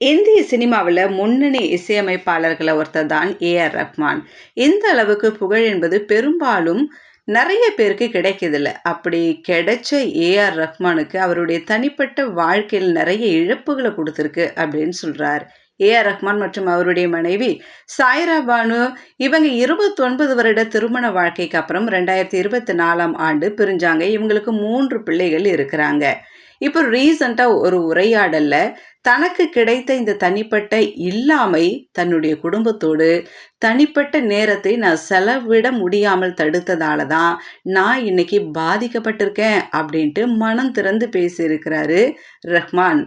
இந்திய சினிமாவில் முன்னணி இசையமைப்பாளர்களை ஒருத்தர் தான் ஏஆர் ரஹ்மான். இந்த அளவுக்கு புகழ் என்பது பெரும்பாலும் நிறைய பேருக்கு கிடைக்கதில்ல அப்படி கிடைச்ச ஏஆர் ரஹ்மானுக்கு அவருடைய தனிப்பட்ட வாழ்க்கையில் நிறைய இழப்புகளை கொடுத்துருக்கு அப்படின்னு சொல்கிறார் ஏஆர் ரஹ்மான் மற்றும் அவருடைய மனைவி சாய்ரா பானு இவங்க இருபத்தொன்பது வருட திருமண வாழ்க்கைக்கு அப்புறம் ரெண்டாயிரத்தி இருபத்தி நாலாம் ஆண்டு பிரிஞ்சாங்க. இவங்களுக்கு மூன்று பிள்ளைகள் இருக்கிறாங்க. இப்போ ரீசண்டாக ஒரு உரையாடலில் தனக்கு கிடைத்த இந்த தனிப்பட்ட இல்லாமை தன்னுடைய குடும்பத்தோடு தனிப்பட்ட நேரத்தை நான் செலவிட முடியாமல் தடுத்ததால தான் நான் இன்னைக்கு பாதிக்கப்பட்டிருக்கேன் அப்படின்ட்டு மனம் திறந்து பேசியிருக்கிறாரு ரஹ்மான்.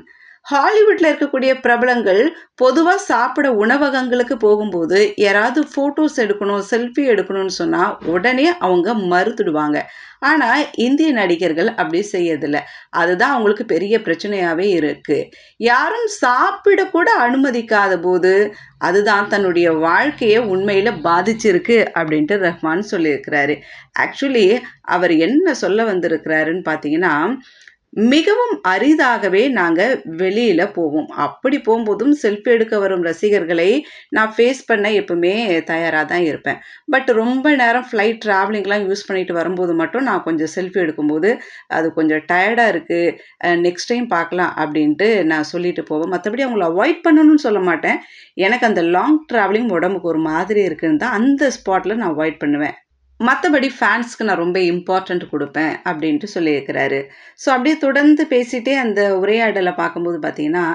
ஹாலிவுட்டில் இருக்கக்கூடிய பிரபலங்கள் பொதுவாக சாப்பிட உணவகங்களுக்கு போகும்போது யாராவது ஃபோட்டோஸ் எடுக்கணும் செல்ஃபி எடுக்கணும்னு சொன்னால் உடனே அவங்க மறுத்துடுவாங்க. ஆனால் இந்திய நடிகர்கள் அப்படி செய்யறதில்ல. அதுதான் அவங்களுக்கு பெரிய பிரச்சனையாகவே இருக்குது யாரும் சாப்பிடக்கூட அனுமதிக்காத போது அதுதான் தன்னுடைய வாழ்க்கையை உண்மையில் பாதிச்சிருக்கு அப்படின்ட்டு ரஹ்மான் சொல்லியிருக்கிறாரு. ஆக்சுவலி அவர் என்ன சொல்ல வந்திருக்கிறாருன்னு பார்த்தீங்கன்னா மிகவும் அரிதாகவே நாங்கள் வெளியில் போவோம். அப்படி போகும்போதும் செல்ஃபி எடுக்க வரும் ரசிகர்களை நான் ஃபேஸ் பண்ண எப்பவுமே தயாராக தான் இருப்பேன். பட் ரொம்ப நேரம் ஃப்ளைட் ட்ராவலிங்லாம் யூஸ் பண்ணிட்டு வரும்போது மட்டும் நான் கொஞ்சம் செல்ஃபி எடுக்கும்போது அது கொஞ்சம் டயர்டாக இருக்குது நெக்ஸ்ட் டைம் பார்க்கலாம் அப்படின்ட்டு நான் சொல்லிட்டு போவேன். மற்றபடி அவங்கள அவாய்ட் பண்ணணும்னு சொல்ல மாட்டேன். எனக்கு அந்த லாங் ட்ராவலிங் உடம்புக்கு ஒரு மாதிரி இருக்குன்னு தான் அந்த ஸ்பாட்டில் நான் அவாய்ட் பண்ணுவேன். மற்றபடி ஃபேன்ஸ்க்கு நான் ரொம்ப இம்பார்ட்டண்ட் கொடுப்பேன் அப்படின்ட்டு சொல்லியிருக்கிறாரு. ஸோ அப்படியே தொடர்ந்து பேசிகிட்டே அந்த உரையாடலை பார்க்கும்போது பார்த்தீங்கன்னா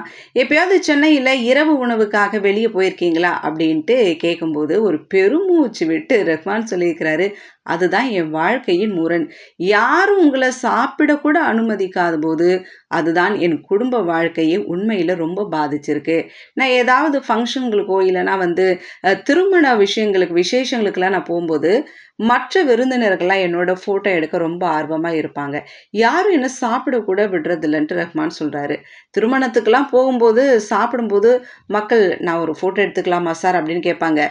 எப்பயாவது சென்னையில் இரவு உணவுக்காக வெளியே போயிருக்கீங்களா அப்படின்ட்டு கேட்கும்போது ஒரு பெருமூச்சு விட்டு ரஹ்மான் சொல்லியிருக்கிறாரு. அதுதான் என் வாழ்க்கையின் முரண். யாரும் உங்களை சாப்பிடக்கூட அனுமதிக்காத போது அதுதான் என் குடும்ப வாழ்க்கையை உண்மையில் ரொம்ப பாதிச்சிருக்கு. நான் ஏதாவது ஃபங்க்ஷன்களுக்கோ இல்லைனா வந்து திருமண விஷயங்களுக்கு விசேஷங்களுக்கெல்லாம் நான் போகும்போது மற்ற விருந்தினர்கள்லாம் என்னோட ஃபோட்டோ எடுக்க ரொம்ப ஆர்வமாக இருப்பாங்க. யாரும் என்ன சாப்பிடக்கூட விடுறதில்லன்ட்டு ரஹ்மான் சொல்கிறாரு திருமணத்துக்கெல்லாம் போகும்போது சாப்பிடும்போது மக்கள் நான் ஒரு ஃபோட்டோ எடுத்துக்கலாமா சார்? அப்படின்னு கேட்பாங்க.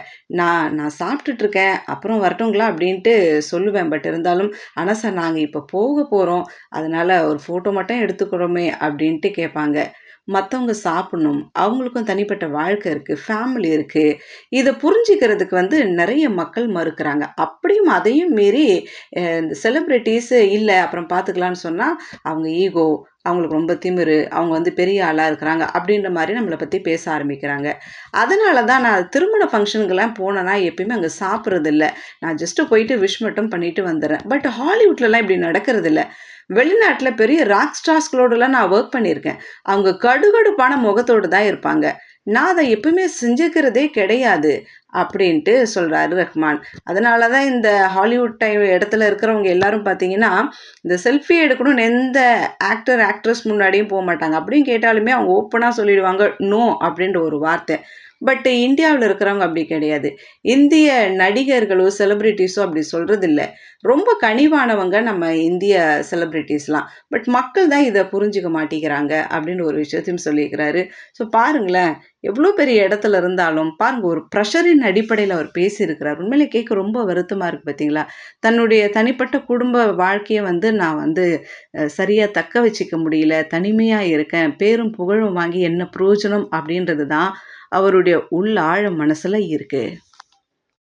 நான் நான் சாப்பிட்டுட்ருக்கேன் அப்புறம் வரட்டுங்களா? அப்படின்ட்டு சொல்லுவேன். பட் இருந்தாலும் ஆனால் சார் நாங்கள் இப்போ போக போகிறோம் அதனால் ஒரு ஃபோட்டோ மட்டும் எடுத்துக்கிறோமே அப்படின்ட்டு கேட்பாங்க. மற்றவங்க சாப்பிடணும். அவங்களுக்கும் தனிப்பட்ட வாழ்க்கை இருக்குது ஃபேமிலி இருக்குது இதை புரிஞ்சிக்கிறதுக்கு வந்து நிறைய மக்கள் மறுக்கிறாங்க. அப்படியும் அதையும் மீறி இந்த செலிப்ரிட்டிஸு இல்லை அப்புறம் பார்த்துக்கலான்னு சொன்னால் அவங்க ஈகோ அவங்களுக்கு ரொம்ப திமிரு அவங்க வந்து பெரிய ஆளாக இருக்கிறாங்க அப்படின்ற மாதிரி நம்மளை பற்றி பேச ஆரம்பிக்கிறாங்க. அதனால தான் நான் திருமண ஃபங்க்ஷனுக்கெல்லாம் போனேன்னா எப்பயுமே அங்கே சாப்பிட்றது இல்லை. நான் ஜஸ்ட்டு போயிட்டு விஷ் மட்டும் பண்ணிட்டு வந்துடுறேன். பட் ஹாலிவுட்லலாம் இப்படி நடக்கிறது இல்லை. வெளிநாட்டில் பெரிய ராக் ஸ்டார்ஸ்களோடலாம் நான் ஒர்க் பண்ணியிருக்கேன். அவங்க கடுகடுப்பான முகத்தோடு தான் இருப்பாங்க. நான் அதை எப்பவுமே செஞ்சுக்கிறதே கிடையாது. அப்படின்ட்டு சொல்கிறாரு ரஹ்மான். அதனால தான் இந்த ஹாலிவுட் டைம் இடத்துல இருக்கிறவங்க எல்லாரும் பார்த்தீங்கன்னா இந்த செல்ஃபி எடுக்கணும்னு எந்த ஆக்டர் ஆக்ட்ரஸ் முன்னாடியும் போக மாட்டாங்க. அப்படின்னு கேட்டாலுமே அவங்க ஓப்பனாக சொல்லிடுவாங்க நோ அப்படின்ற ஒரு வார்த்தை. பட் இந்தியாவில் இருக்கிறவங்க அப்படி கிடையாது. இந்திய நடிகர்களோ செலிப்ரிட்டிஸோ அப்படி சொல்கிறது இல்லை ரொம்ப கனிவானவங்க நம்ம இந்திய செலிப்ரிட்டிஸ்லாம் பட் மக்கள் தான் இதை புரிஞ்சுக்க மாட்டேங்கிறாங்க அப்படின்னு ஒரு விஷயத்தையும் சொல்லியிருக்கிறாரு ஸோ பாருங்களேன் எவ்வளோ பெரிய இடத்துல இருந்தாலும் பாருங்கள் ஒரு ப்ரெஷரின் அடிப்படையில் அவர் பேசியிருக்கிறார். உண்மையிலே கேட்க ரொம்ப வருத்தமாக இருக்குது பார்த்தீங்களா தன்னுடைய தனிப்பட்ட குடும்ப வாழ்க்கையை வந்து நான் வந்து சரியாக தக்க வச்சிக்க முடியல தனிமையாக இருக்கேன் பேரும் புகழும் வாங்கி என்ன பிரயோஜனம் அப்படின்றது தான் அவருடைய உள் ஆழ மனசில் இருக்குது